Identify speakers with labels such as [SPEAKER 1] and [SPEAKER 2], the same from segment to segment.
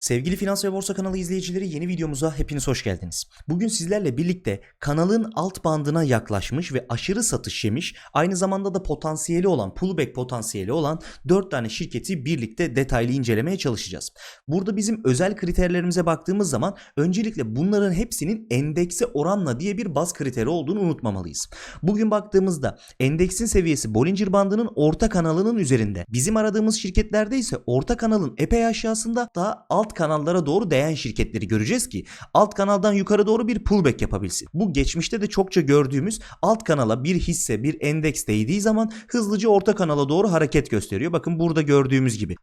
[SPEAKER 1] Sevgili Finans ve Borsa kanalı izleyicileri yeni videomuza hepiniz hoş geldiniz. Bugün sizlerle birlikte kanalın alt bandına yaklaşmış ve aşırı satış yemiş, aynı zamanda da potansiyeli olan, pullback potansiyeli olan 4 tane şirketi birlikte detaylı incelemeye çalışacağız. Burada bizim özel kriterlerimize baktığımız zaman öncelikle bunların hepsinin endekse oranla diye bir baz kriteri olduğunu unutmamalıyız. Bugün baktığımızda endeksin seviyesi Bollinger bandının orta kanalının üzerinde. Bizim aradığımız şirketlerde ise orta kanalın epey aşağısında daha alt kanallara doğru değen şirketleri göreceğiz ki alt kanaldan yukarı doğru bir pullback yapabilsin. Bu geçmişte de çokça gördüğümüz alt kanala bir hisse bir endeks değdiği zaman hızlıca orta kanala doğru hareket gösteriyor. Bakın burada gördüğümüz gibi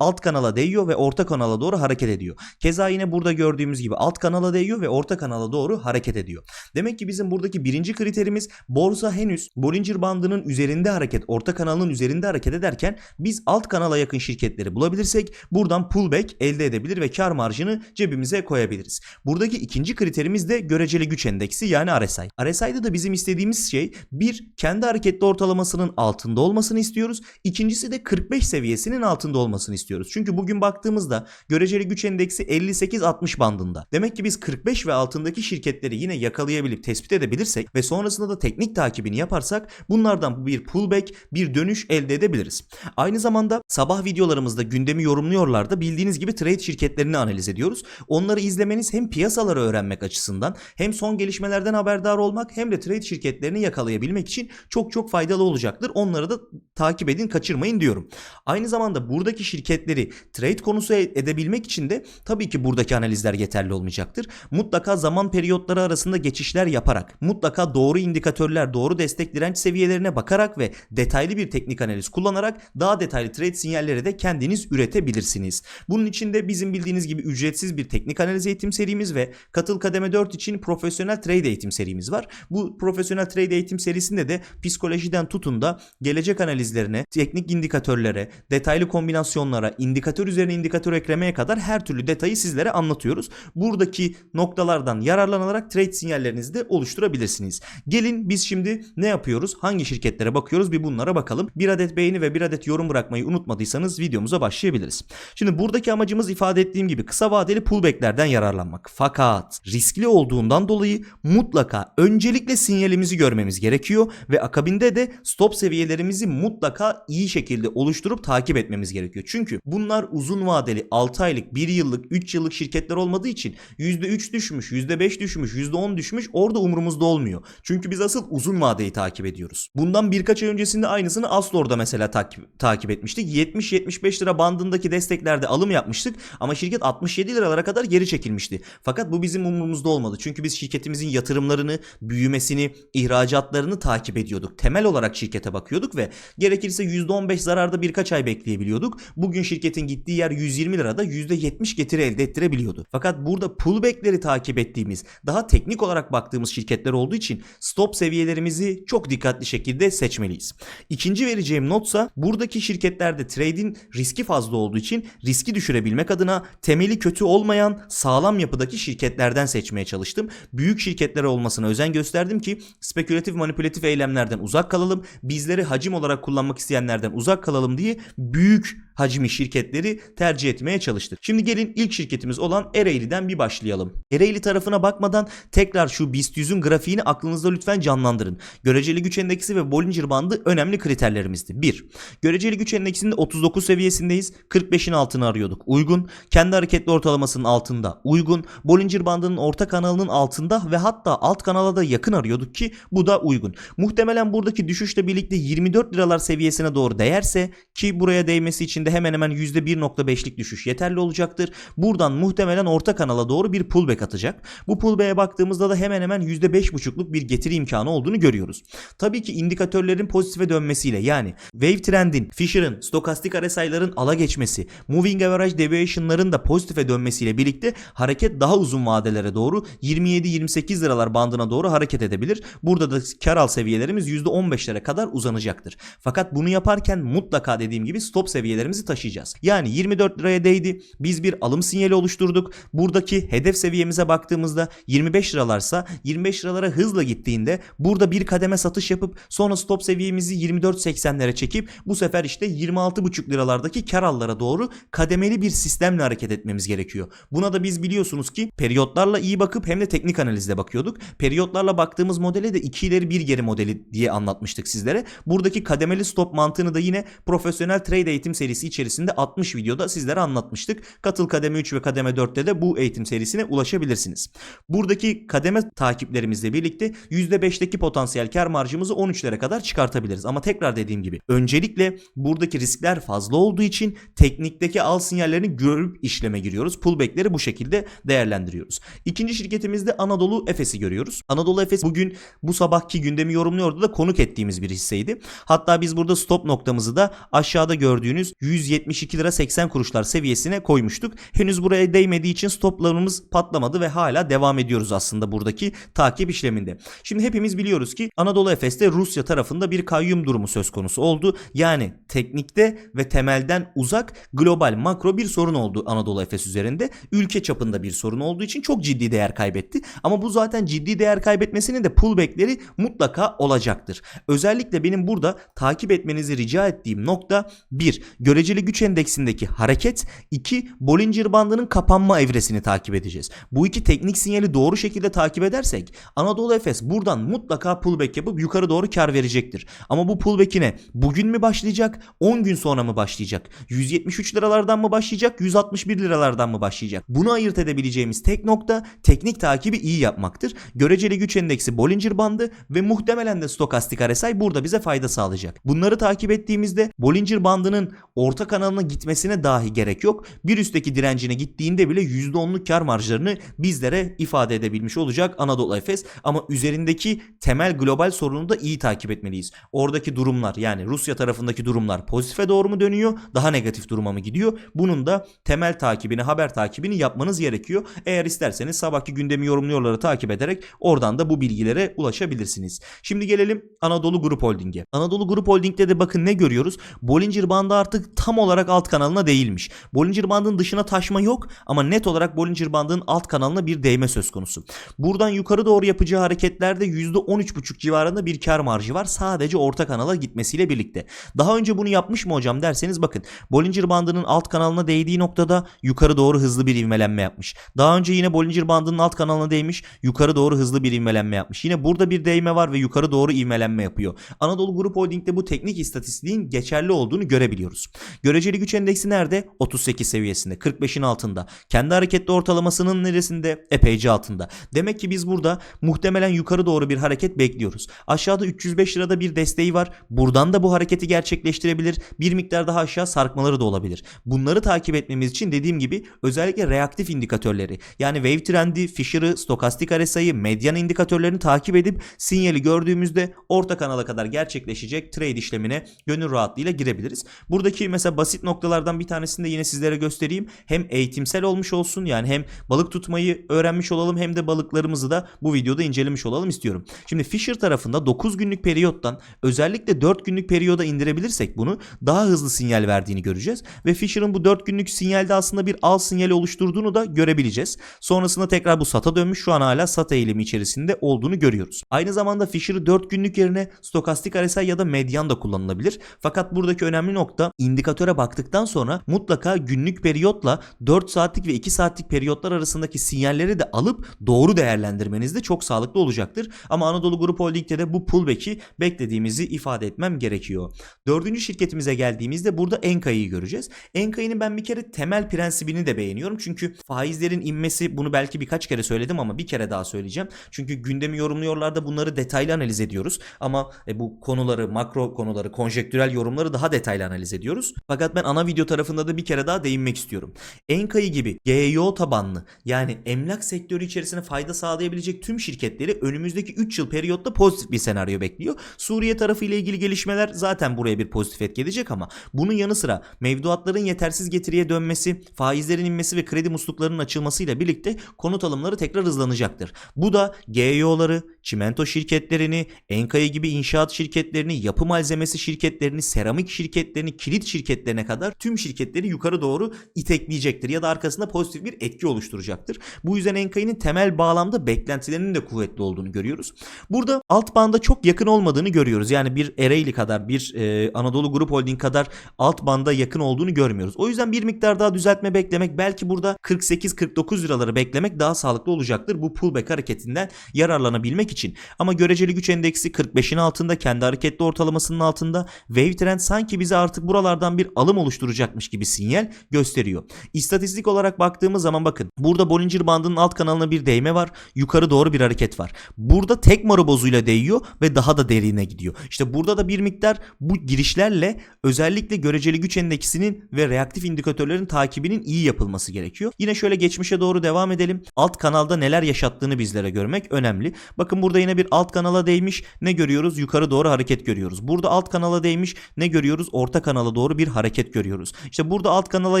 [SPEAKER 1] alt kanala değiyor ve orta kanala doğru hareket ediyor. Keza yine burada gördüğümüz gibi alt kanala değiyor ve orta kanala doğru hareket ediyor. Demek ki bizim buradaki birinci kriterimiz borsa henüz Bollinger bandının üzerinde hareket, orta kanalın üzerinde hareket ederken biz alt kanala yakın şirketleri bulabilirsek buradan pullback elde edebilir ve kar marjını cebimize koyabiliriz. Buradaki ikinci kriterimiz de göreceli güç endeksi yani RSI. RSI'da da bizim istediğimiz şey bir kendi hareketli ortalamasının altında olmasını istiyoruz. İkincisi de 45 seviyesinin altında olmasını istiyoruz. Çünkü bugün baktığımızda göreceli güç endeksi 58-60 bandında. Demek ki biz 45 ve altındaki şirketleri yine yakalayabilip tespit edebilirsek ve sonrasında da teknik takibini yaparsak bunlardan bir pullback, bir dönüş elde edebiliriz. Aynı zamanda sabah videolarımızda gündemi yorumluyorlar da bildiğiniz gibi trade şirketlerini analiz ediyoruz. Onları izlemeniz hem piyasaları öğrenmek açısından hem son gelişmelerden haberdar olmak hem de trade şirketlerini yakalayabilmek için çok çok faydalı olacaktır. Onları da takip edin, kaçırmayın diyorum. Aynı zamanda buradaki şirketleri trade konusu e- edebilmek için de tabii ki buradaki analizler yeterli olmayacaktır. Mutlaka zaman periyotları arasında geçişler yaparak, mutlaka doğru indikatörler, doğru destek direnç seviyelerine bakarak ve detaylı bir teknik analiz kullanarak daha detaylı trade sinyalleri de kendiniz üretebilirsiniz. Bunun için de bizim bildiğiniz gibi ücretsiz bir teknik analiz eğitim serimiz ve Katıl Kademe 4 için profesyonel trade eğitim serimiz var. Bu profesyonel trade eğitim serisinde de psikolojiden tutun da gelecek analizlerine, teknik indikatörlere, detaylı kombinasyonlara, indikatör üzerine indikatör eklemeye kadar her türlü detayı sizlere anlatıyoruz. Buradaki noktalardan yararlanarak trade sinyallerinizi de oluşturabilirsiniz. Gelin biz şimdi ne yapıyoruz? Hangi şirketlere bakıyoruz? Bir bunlara bakalım. Bir adet beğeni ve bir adet yorum bırakmayı unutmadıysanız videomuza başlayabiliriz. Şimdi buradaki amacımız ifade ettiğim gibi kısa vadeli pullbacklerden yararlanmak. Fakat riskli olduğundan dolayı mutlaka öncelikle sinyalimizi görmemiz gerekiyor ve akabinde de stop seviyelerimizi mutlaka iyi şekilde oluşturup takip etmemiz gerekiyor. Çünkü bunlar uzun vadeli 6 aylık, 1 yıllık, 3 yıllık şirketler olmadığı için %3 düşmüş, %5 düşmüş, %10 düşmüş orada umurumuzda olmuyor. Çünkü biz asıl uzun vadeyi takip ediyoruz. Bundan birkaç ay öncesinde aynısını Aslor'da mesela takip, takip etmiştik. 70-75 lira bandındaki desteklerde alım yapmıştık ama şirket 67 liralara kadar geri çekilmişti. Fakat bu bizim umurumuzda olmadı. Çünkü biz şirketimizin yatırımlarını, büyümesini, ihracatlarını takip ediyorduk. Temel olarak şirkete bakıyorduk ve gerekirse %15 zararda birkaç ay bekleyebiliyorduk. Bugün şirketin gittiği yer 120 lirada %70 getiri elde ettirebiliyordu. Fakat burada pullback'leri takip ettiğimiz, daha teknik olarak baktığımız şirketler olduğu için stop seviyelerimizi çok dikkatli şekilde seçmeliyiz. İkinci vereceğim notsa buradaki şirketlerde trade'in riski fazla olduğu için riski düşürebilmek adına temeli kötü olmayan sağlam yapıdaki şirketlerden seçmeye çalıştım. Büyük şirketlere olmasına özen gösterdim ki spekülatif manipülatif eylemlerden uzak kalalım. Bizleri hacim olarak kullanmak isteyenlerden uzak kalalım diye büyük hacimli şirketleri tercih etmeye çalıştık. Şimdi gelin ilk şirketimiz olan Ereğli'den bir başlayalım. Ereğli tarafına bakmadan tekrar şu BIST 100'ün grafiğini aklınızda lütfen canlandırın. Göreceli güç endeksi ve Bollinger bandı önemli kriterlerimizdi. 1. Göreceli güç endeksinde 39 seviyesindeyiz. 45'in altını arıyorduk. Uygun. Kendi hareketli ortalamasının altında. Uygun. Bollinger bandının orta kanalının altında ve hatta alt kanala da yakın arıyorduk ki bu da uygun. Muhtemelen buradaki düşüşle birlikte 24 liralar seviyesine doğru değerse ki buraya değmesi için de hemen hemen %1.5'lik düşüş yeterli olacaktır. Buradan muhtemelen orta kanala doğru bir pullback atacak. Bu pullback'e baktığımızda da hemen hemen %5.5'luk bir getiri imkanı olduğunu görüyoruz. Tabii ki indikatörlerin pozitife dönmesiyle yani wave trendin, Fisher'ın, stokastik RSI'ların ala geçmesi, moving average deviation'ların da pozitife dönmesiyle birlikte hareket daha uzun vadelere doğru 27-28 liralar bandına doğru hareket edebilir. Burada da kar al seviyelerimiz %15'lere kadar uzanacaktır. Fakat bunu yaparken mutlaka dediğim gibi stop seviyelerimizi taşıyacağız. Yani 24 liraya değdi. Biz bir alım sinyali oluşturduk. Buradaki hedef seviyemize baktığımızda 25 liralarsa 25 liralara hızla gittiğinde burada bir kademe satış yapıp sonra stop seviyemizi 24.80'lere çekip bu sefer işte 26,5 liralardaki kar allara doğru kademeli bir sistemle yönle hareket etmemiz gerekiyor. Buna da biz biliyorsunuz ki periyotlarla iyi bakıp hem de teknik analizle bakıyorduk. Periyotlarla baktığımız modele de 2 ileri 1 geri modeli diye anlatmıştık sizlere. Buradaki kademeli stop mantığını da yine profesyonel trade eğitim serisi içerisinde 60 videoda sizlere anlatmıştık. Katıl kademe 3 ve kademe 4'te de bu eğitim serisine ulaşabilirsiniz. Buradaki kademe takiplerimizle birlikte %5'teki potansiyel kar marjımızı 13'lere kadar çıkartabiliriz. Ama tekrar dediğim gibi öncelikle buradaki riskler fazla olduğu için teknikteki al sinyallerini görüp işleme giriyoruz. Pullback'leri bu şekilde değerlendiriyoruz. İkinci şirketimizde Anadolu Efes'i görüyoruz. Anadolu Efes bugün bu sabahki gündemi yorumluyordu da konuk ettiğimiz bir hisseydi. Hatta biz burada stop noktamızı da aşağıda gördüğünüz 172 lira 80 kuruşlar seviyesine koymuştuk. Henüz buraya değmediği için stoplarımız patlamadı ve hala devam ediyoruz aslında buradaki takip işleminde. Şimdi hepimiz biliyoruz ki Anadolu Efes'te Rusya tarafında bir kayyum durumu söz konusu oldu. Yani teknikte ve temelden uzak global makro bir sorun oldu Anadolu Efes üzerinde. Ülke çapında bir sorun olduğu için çok ciddi değer kaybetti. Ama bu zaten ciddi değer kaybetmesinin de pullback'leri mutlaka olacaktır. Özellikle benim burada takip etmenizi rica ettiğim nokta 1. Göreceli güç endeksindeki hareket 2. Bollinger bandının kapanma evresini takip edeceğiz. Bu iki teknik sinyali doğru şekilde takip edersek Anadolu Efes buradan mutlaka pullback yapıp yukarı doğru kar verecektir. Ama bu pullback'ine bugün mü başlayacak 10 gün sonra mı başlayacak? 173 liralardan mı başlayacak 161 liralardan mı başlayacak? Bunu ayırt edebileceğimiz tek nokta teknik takibi iyi yapmaktır. Göreceli güç endeksi Bollinger bandı ve muhtemelen de stokastik RSI burada bize fayda sağlayacak. Bunları takip ettiğimizde Bollinger bandının orta kanalına gitmesine dahi gerek yok. Bir üstteki direncine gittiğinde bile %10'luk kar marjlarını bizlere ifade edebilmiş olacak Anadolu Efes. Ama üzerindeki temel global sorunu da iyi takip etmeliyiz. Oradaki durumlar yani Rusya tarafındaki durumlar pozitife doğru mu dönüyor? Daha negatif duruma mı gidiyor? Bunun da temel takibini, haber takibini yapmanız gerekiyor. Eğer isterseniz sabahki gündemi yorumluyorları takip ederek oradan da bu bilgilere ulaşabilirsiniz. Şimdi gelelim Anadolu Grup Holding'e. Anadolu Grup Holding'de de bakın ne görüyoruz? Bollinger bandı artık tam olarak alt kanalına değilmiş. Bollinger bandının dışına taşma yok ama net olarak Bollinger bandının alt kanalına bir değme söz konusu. Buradan yukarı doğru yapacağı hareketlerde %13,5 civarında bir kar marjı var. Sadece orta kanala gitmesiyle birlikte. Daha önce bunu yapmış mı hocam derseniz bakın Bollinger bandının alt kanalına değdiği noktada yukarı doğru hızlı bir ivmelenme yapmış. Daha önce yine Bollinger bandının alt kanalına değmiş yukarı doğru hızlı bir ivmelenme yapmış. Yine burada bir değme var ve yukarı doğru ivmelenme yapıyor. Anadolu Grup Holding'de bu teknik istatistiğin geçerli olduğunu görebiliyoruz. Göreceli güç endeksi nerede? 38 seviyesinde 45'in altında. Kendi hareketli ortalamasının neresinde? Epeyce altında. Demek ki biz burada muhtemelen yukarı doğru bir hareket bekliyoruz. Aşağıda 305 lirada bir desteği var. Buradan da bu hareketi gerçekleştirebilir. Bir miktar daha aşağı sarkmaları da olabilir. Bunları takip etmemiz için dediğim gibi özellikle reaktif indikatörleri yani wave trendi, Fisher'ı, stokastik RSI'yi, medyan indikatörlerini takip edip sinyali gördüğümüzde orta kanala kadar gerçekleşecek trade işlemine gönül rahatlığıyla girebiliriz. Buradaki mesela basit noktalardan bir tanesini de yine sizlere göstereyim. Hem eğitimsel olmuş olsun yani hem balık tutmayı öğrenmiş olalım hem de balıklarımızı da bu videoda incelemiş olalım istiyorum. Şimdi Fisher tarafında 9 günlük periyottan özellikle 4 günlük periyoda indirebilirsek bunu daha hızlı sinyal verdiğini göreceğiz. Ve Fisher'ın bu 4 günlük sinyalde aslında bir al sinyali oluşturduğunu da görebileceğiz. Sonrasında tekrar bu SAT'a dönmüş şu an hala SAT eğilimi içerisinde olduğunu görüyoruz. Aynı zamanda Fisher'ı 4 günlük yerine stokastik RSI ya da medyan da kullanılabilir. Fakat buradaki önemli nokta indikatöre baktıktan sonra mutlaka günlük periyotla 4 saatlik ve 2 saatlik periyotlar arasındaki sinyalleri de alıp doğru değerlendirmeniz de çok sağlıklı olacaktır. Ama Anadolu Grup Holding'de de bu pullback'i beklediğimizi ifade etmem gerekiyor. Dördüncü şirketimize geldiğimizde burada Enka'yı göreceğiz. Enka'nın ben bir kere temel prensibini de beğeniyorum. Çünkü faizlerin inmesi bunu belki birkaç kere söyledim ama bir kere daha söyleyeceğim. Çünkü gündemi yorumluyorlarda bunları detaylı analiz ediyoruz. Ama e, bu konuları, makro konuları, konjektürel yorumları daha detaylı analiz ediyoruz. Fakat ben ana video tarafında da bir kere daha değinmek istiyorum. Enka'yı gibi GEO tabanlı yani emlak sektörü içerisine fayda sağlayabilecek tüm şirketleri önümüzdeki 3 yıl periyotta pozitif bir senaryo bekliyor. Suriye tarafı ile ilgili gelişmeler zaten buraya bir pozitif etki edecek ama bunun yanı sıra mevduatların yetersiz getiriye dönmesi, faizlerin inmesi ve kredi musluklarının açılmasıyla birlikte konut alımları tekrar hızlanacaktır. Bu da GEO'ları, çimento şirketlerini, Enka'yı gibi inşaat şirketlerini, yapı malzemesi şirketlerini, seramik şirketlerini, kilit şirketlerine kadar tüm şirketleri yukarı doğru itekleyecektir ya da arkasında pozitif bir etki oluşturacaktır. Bu yüzden Enka'nın temel bağlamda beklentilerinin de kuvvetli olduğunu görüyoruz. Burada alt banda çok yakın olmadığını görüyoruz. Yani bir Ereğli kadar, bir e, Anadolu Grup Holding kadar alt banda yakın olduğunu görmüyoruz. O yüzden bir miktar daha daha düzeltme beklemek belki burada 48-49 liraları beklemek daha sağlıklı olacaktır bu pullback hareketinden yararlanabilmek için. Ama göreceli güç endeksi 45'in altında kendi hareketli ortalamasının altında wave trend sanki bize artık buralardan bir alım oluşturacakmış gibi sinyal gösteriyor. İstatistik olarak baktığımız zaman bakın burada Bollinger bandının alt kanalına bir değme var. Yukarı doğru bir hareket var. Burada tek marabozuyla değiyor ve daha da derine gidiyor. İşte burada da bir miktar bu girişlerle özellikle göreceli güç endeksinin ve reaktif indikatörlerin takibinin iyi yapılması gerekiyor. Yine şöyle geçmişe doğru devam edelim. Alt kanalda neler yaşattığını bizlere görmek önemli. Bakın burada yine bir alt kanala değmiş. Ne görüyoruz? Yukarı doğru hareket görüyoruz. Burada alt kanala değmiş. Ne görüyoruz? Orta kanala doğru bir hareket görüyoruz. İşte burada alt kanala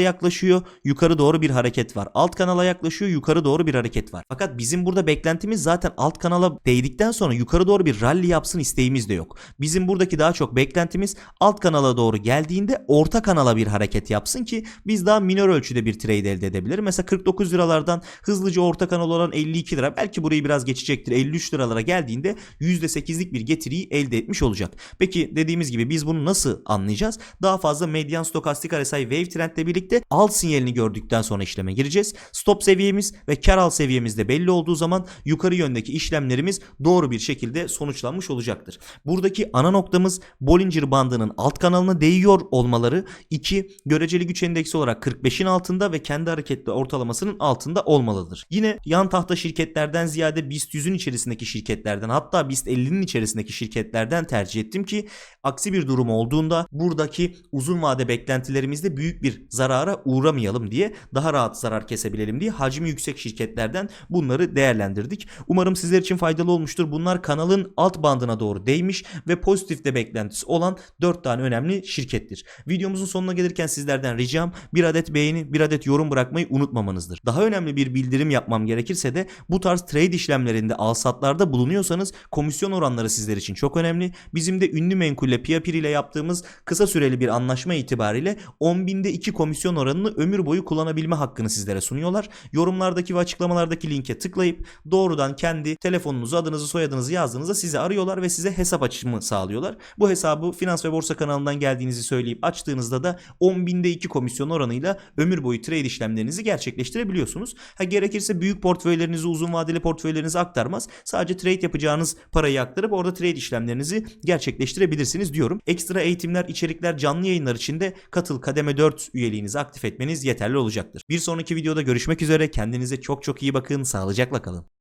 [SPEAKER 1] yaklaşıyor. Yukarı doğru bir hareket var. Alt kanala yaklaşıyor. Yukarı doğru bir hareket var. Fakat bizim burada beklentimiz zaten alt kanala değdikten sonra yukarı doğru bir rally yapsın isteğimiz de yok. Bizim buradaki daha çok beklentimiz alt kanala doğru geldiğinde orta kanala bir hareket yapsın ki biz daha minor ölçüde bir trade elde edebilir. Mesela 49 liralardan hızlıca orta kanal olan 52 lira belki burayı biraz geçecektir. 53 liralara geldiğinde %8'lik bir getiriyi elde etmiş olacak. Peki dediğimiz gibi biz bunu nasıl anlayacağız? Daha fazla medyan stokastik RSI wave trendle birlikte alt sinyalini gördükten sonra işleme gireceğiz. Stop seviyemiz ve kar al seviyemiz de belli olduğu zaman yukarı yöndeki işlemlerimiz doğru bir şekilde sonuçlanmış olacaktır. Buradaki ana noktamız Bollinger bandının alt kanalına değiyor olmaları. 2. Göreceli güç endeksi olarak 45'in altında ve kendi hareketli ortalamasının altında olmalıdır. Yine yan tahta şirketlerden ziyade BIST 100'ün içerisindeki şirketlerden hatta BIST 50'nin içerisindeki şirketlerden tercih ettim ki aksi bir durum olduğunda buradaki uzun vade beklentilerimizde büyük bir zarara uğramayalım diye daha rahat zarar kesebilelim diye hacmi yüksek şirketlerden bunları değerlendirdik. Umarım sizler için faydalı olmuştur. Bunlar kanalın alt bandına doğru değmiş ve pozitifte beklentisi olan 4 tane önemli şirkettir. Videomuzun sonuna gelirken sizlerden ricam bir adet beğeni, bir adet yorum bırakmayı unutmamanızdır. Daha önemli bir bildirim yapmam gerekirse de bu tarz trade işlemlerinde alsatlarda bulunuyorsanız komisyon oranları sizler için çok önemli. Bizim de ünlü menkulle Piyapir ile yaptığımız kısa süreli bir anlaşma itibariyle 10 binde 2 komisyon oranını ömür boyu kullanabilme hakkını sizlere sunuyorlar. Yorumlardaki ve açıklamalardaki linke tıklayıp doğrudan kendi telefonunuzu, adınızı, soyadınızı yazdığınızda sizi arıyorlar ve size hesap açımı sağlıyorlar. Bu hesabı Finans ve Borsa kanalından geldiğinizi söyleyip açtığınızda da 10 binde 2 komisyon oranıyla ömür boyu trade işlemlerinizi gerçekleştirebiliyorsunuz. Ha gerekirse büyük portföylerinizi, uzun vadeli portföylerinizi aktarmaz. Sadece trade yapacağınız parayı aktarıp orada trade işlemlerinizi gerçekleştirebilirsiniz diyorum. Ekstra eğitimler, içerikler, canlı yayınlar için de katıl kademe 4 üyeliğinizi aktif etmeniz yeterli olacaktır. Bir sonraki videoda görüşmek üzere. Kendinize çok çok iyi bakın. Sağlıcakla kalın.